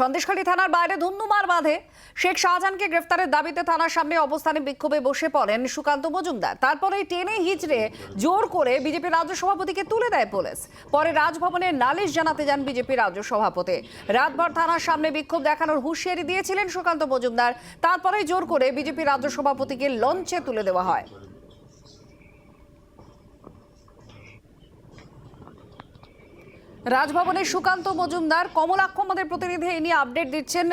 সন্দেশখালী থানার বাইরে ধুন্ধুমার বাঁধে। শেখ শাহজাহানকে গ্রেফতারের দাবিতে থানার সামনে অবস্থানে বিক্ষোভে বসে পড়েন সুকান্ত মজুমদার। তারপরে টেনে হিচড়ে জোর করে বিজেপি রাজ্য সভাপতিকে তুলে দেয় পুলিশ। পরে রাজভবনে নালিশ জানাতে যান বিজেপি রাজ্য সভাপতি। রাতভর থানার সামনে বিক্ষোভ দেখানোর হুঁশিয়ারি দিয়েছিলেন সুকান্ত মজুমদার। তারপরে জোর করে বিজেপি রাজ্য সভাপতিকে লঞ্চে তুলে দেওয়া হয়। রাজভবনে সুকান্ত মজুমদার কমলাক্ষ আমাদের প্রতিনিধি এই নিয়ে আপডেট দিচ্ছেন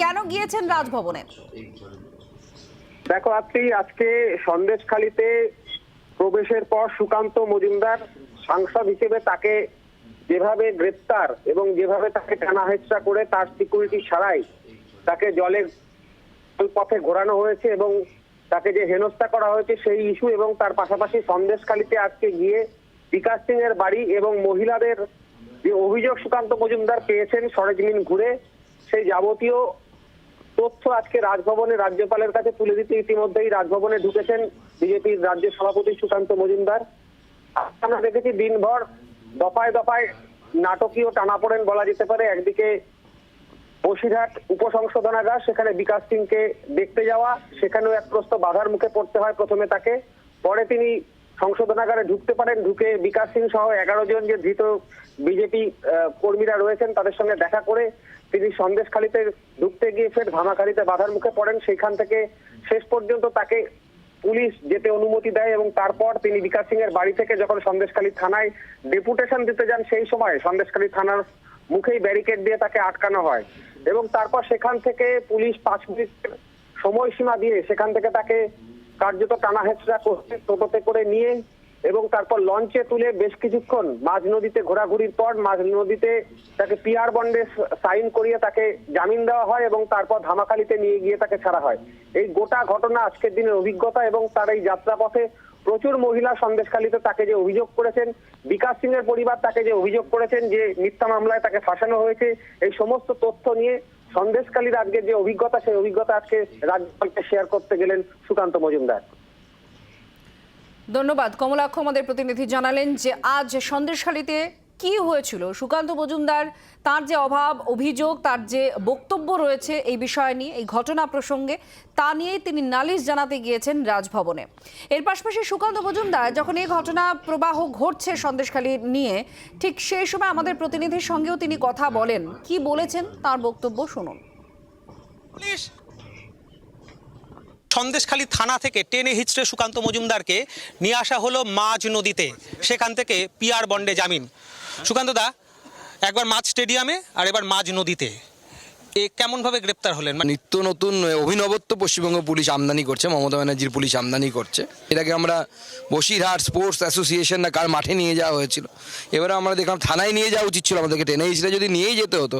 কেন গিয়েছেন রাজভবনে? দেখো, আপনি আজকে সন্দেশখালিতে প্রবেশের পর সুকান্ত মজুমদার সাংসদ হিসেবে তাকে যেভাবে গ্রেপ্তার এবং যেভাবে তাকে টানা হেঁচড়া করে তার সিকিউরিটি ছাড়াই তাকে জলের পথে ঘোরানো হয়েছে এবং তাকে যে হেনস্থা করা হয়েছে সেই ইস্যু এবং তার পাশাপাশি সন্দেশখালিতে আজকে গিয়ে বিকাশ সিং এর বাড়ি এবং মহিলাদের যে অভিযোগ সুকান্ত মজুমদার পেয়েছেন সরেজমিন ঘুরে, সেই যাবতীয় তথ্য আজকে রাজভবনে রাজ্যপালের কাছে তুলে দিতে ইতিমধ্যেই রাজভবনে ঢুকেছেন বিজেপির রাজ্য সভাপতি সুকান্ত মজুমদার। আমরা দেখেছি দিনভর দফায় দফায় নাটকীয় টানাপোড়েন বলা যেতে পারে। একদিকে বসিরহাট উপসংশোধনাগার সেখানে বিকাশ সিংকে দেখতে যাওয়া, সেখানেও এক প্রস্ত বাধার মুখে পড়তে হয় প্রথমে তাকে। পরে তিনি সংশোধনাগারে ঢুকতে পারেন, ঢুকে বিকাশ সিং সহ এগারো জন যে ধৃত বিজেপি কর্মীরা রয়েছেন, তাদের সঙ্গে দেখা করে তিনি সন্দেশখালিতে ঢুকতে গিয়ে ফের ধামাখালিতে বাধার মুখে পড়েন। সেখান থেকে শেষ পর্যন্ত তাকে পুলিশ যেতে অনুমতি দেয় এবং তারপর তিনি বিকাশ সিং এর বাড়ি থেকে যখন সন্দেশখালী থানায় ডেপুটেশন দিতে যান, সেই সময় সন্দেশখালী থানার মুখেই ব্যারিকেড দিয়ে তাকে আটকানো হয় এবং তারপর সেখান থেকে পুলিশ পাঁচ মিনিটের সময়সীমা দিয়ে সেখান থেকে তাকে কার্যত টানা হেঁচড়া করতে টোটোতে করে নিয়ে এবং তারপর লঞ্চে তুলে বেশ কিছুক্ষণ মাঝ নদীতে ঘোরাঘুরির পর মাঝ নদীতে তাকে পিয়ার বন্ডে সাইন করিয়ে তাকে জামিন দেওয়া হয় এবং তারপর ধামাখালিতে নিয়ে গিয়ে তাকে ছাড়া হয়। এই গোটা ঘটনা আজকের দিনের অভিজ্ঞতা এবং তার এই যাত্রাপথে প্রচুর মহিলা সন্দেশখালিতে তাকে যে অভিযোগ করেছেন, বিকাশ সিং এর পরিবার তাকে যে অভিযোগ করেছেন যে মিথ্যা মামলায় তাকে ফাঁসানো হয়েছে, এই সমস্ত তথ্য নিয়ে সন্দেশখালীর আজকে যে অভিজ্ঞতা, সেই অভিজ্ঞতা আজকে রাজ্যপালকে শেয়ার করতে গেলেন সুকান্ত মজুমদার। ধন্যবাদ। কমলাক্ষ আমাদের প্রতিনিধি জানালেন যে আজ সন্দেশখালীতে কি হয়েছিল? সুকান্ত মজুমদার, তার যে অভাব, অভিযোগ, তার যে বক্তব্য রয়েছে এই বিষয় নিয়ে, এই ঘটনা প্রসঙ্গে, তা নিয়েই তিনি নালিশ জানাতে গিয়েছেন রাজভবনে। এর পাশাপাশি সুকান্ত মজুমদার, যখন এই ঘটনা প্রবাহ ঘটছে সন্দেশখালী নিয়ে, ঠিক সেই সময় আমাদের প্রতিনিধির সঙ্গেও তিনি কথা বলেন। কি বলেছেন তার বক্তব্য শুনুন। সন্দেশখালী থানা থেকে টেনে হিচড়ে সুকান্ত মজুমদারকে নিয়ে আসা হলো মাঝ নদীতে। সেখান থেকে পিয়ার বন্ডে জামিন। সুকান্ত দা, একবার মাঝ স্টেডিয়ামে আর এবার মাঝ নদীতে। এ কেমনভাবে গ্রেপ্তার হলেন? মানে নিত্য নতুন অভিনবত্ব পশ্চিমবঙ্গ পুলিশ আমদানি করছে, মমতা ব্যানার্জির পুলিশ আমদানি করছে। এটাকে আমরা বসিরহাট স্পোর্টস অ্যাসোসিয়েশন না কার মাঠে নিয়ে যাওয়া হয়েছিল, এবারে আমরা দেখলাম থানায় নিয়ে যাওয়া উচিত ছিল আমাদেরকে টেনে। হিসেবে যদি নিয়েই যেতে হতো,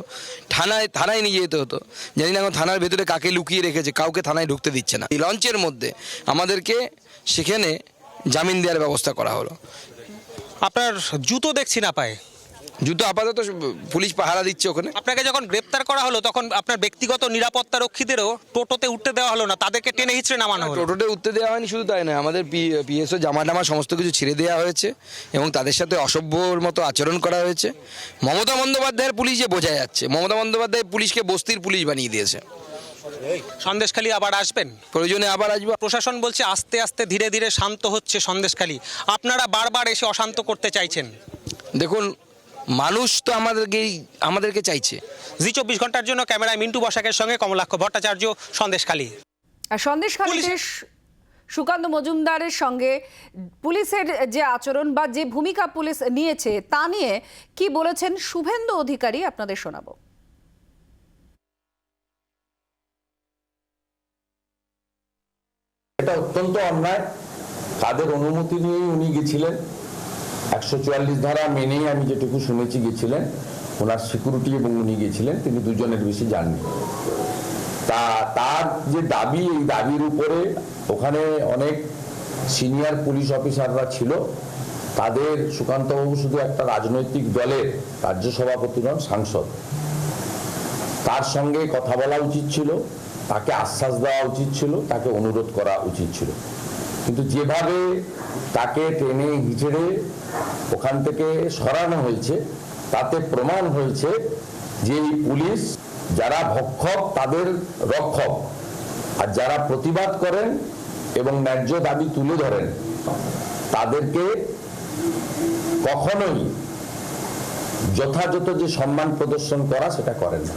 থানায় থানায় নিয়ে যেতে হতো, জানি না এখন থানার ভেতরে কাকে লুকিয়ে রেখেছে, কাউকে থানায় ঢুকতে দিচ্ছে না। এই লঞ্চের মধ্যে আমাদেরকে সেখানে জামিন দেওয়ার ব্যবস্থা করা হলো। আপনার জুতো দেখছি না পায়ে। জুতো আপাতত পুলিশ পাহারা দিচ্ছে ওখানে। আপনাকে যখন গ্রেপ্তার করা হলো তখন আপনার ব্যক্তিগত নিরাপত্তা রক্ষীদেরও টোটোতে উঠতে দেওয়া হলো না তাদেরকে টেনে হিচড়ে নামানো হলো। টোটোতে উঠতে দেওয়া হয়নি শুধু তাই নয় আমাদের পিএসও জামা টামা সমস্ত কিছু ছেড়ে দেওয়া হয়েছে এবং তাদের সাথে অসভ্যর মতো আচরণ করা হয়েছে। মমতা বন্দ্যোপাধ্যায়ের পুলিশ যে বোঝা যাচ্ছে মমতা বন্দ্যোপাধ্যায় পুলিশকে বস্তির পুলিশ বানিয়ে দিয়েছে। সন্দেশখালী আবার আসবেন? প্রয়োজনে আবার আসব। প্রশাসন বলছে আস্তে আস্তে ধীরে ধীরে শান্ত হচ্ছে সন্দেশখালী। আপনারা বারবার এসে অশান্ত করতে চাইছেন? দেখুন মানুষ তো আমাদেরকে আমাদেরকে চাইছে। জি চব্বিশ ঘণ্টার জন্য ক্যামেরায় মিন্টু বসাকের সঙ্গে কমলাক্ষ ভট্টাচার্য সন্দেশখালী। আর সন্দেশখালীতে সুকান্ত মজুমদারের সঙ্গে পুলিশের যে আচরণ বা যে ভূমিকা পুলিশ নিয়েছে তা নিয়ে কি বলেছেন শুভেন্দু অধিকারী আপনাদের শোনাবো। অত্যন্ত অন্যায়। তাদের অনুমতি নিয়েই উনি গেছিলেন। একশো চুয়াল্লিশ ধারা মেনেই আমি যেটুকু শুনেছি গেছিলেন, ওনার সিকিউরিটি এবং উনি গেছিলেন, তিনি দুজনের বেশি যাননি তা, তার যে দাবি, এই দাবির উপরে ওখানে অনেক সিনিয়র পুলিশ অফিসাররা ছিল। তাদের সুকান্তবাবু শুধু একটা রাজনৈতিক দলের রাজ্য সভাপতি নন, সাংসদ। তার সঙ্গে কথা বলা উচিত ছিল। তাকে আশ্বাস দেওয়া উচিত ছিল, তাকে অনুরোধ করা উচিত ছিল। কিন্তু যেভাবে তাকে টেনে হিচড়ে ওখান থেকে সরানো হয়েছে, তাতে প্রমাণ হয়েছে যে পুলিশ যারা ভক্ষক, তাদের রক্ষক। আর যারা প্রতিবাদ করেন এবং ন্যায্য দাবি তুলে ধরেন, তাদেরকে কখনোই যথাযথ যে সম্মান প্রদর্শন করা সেটা করেন না।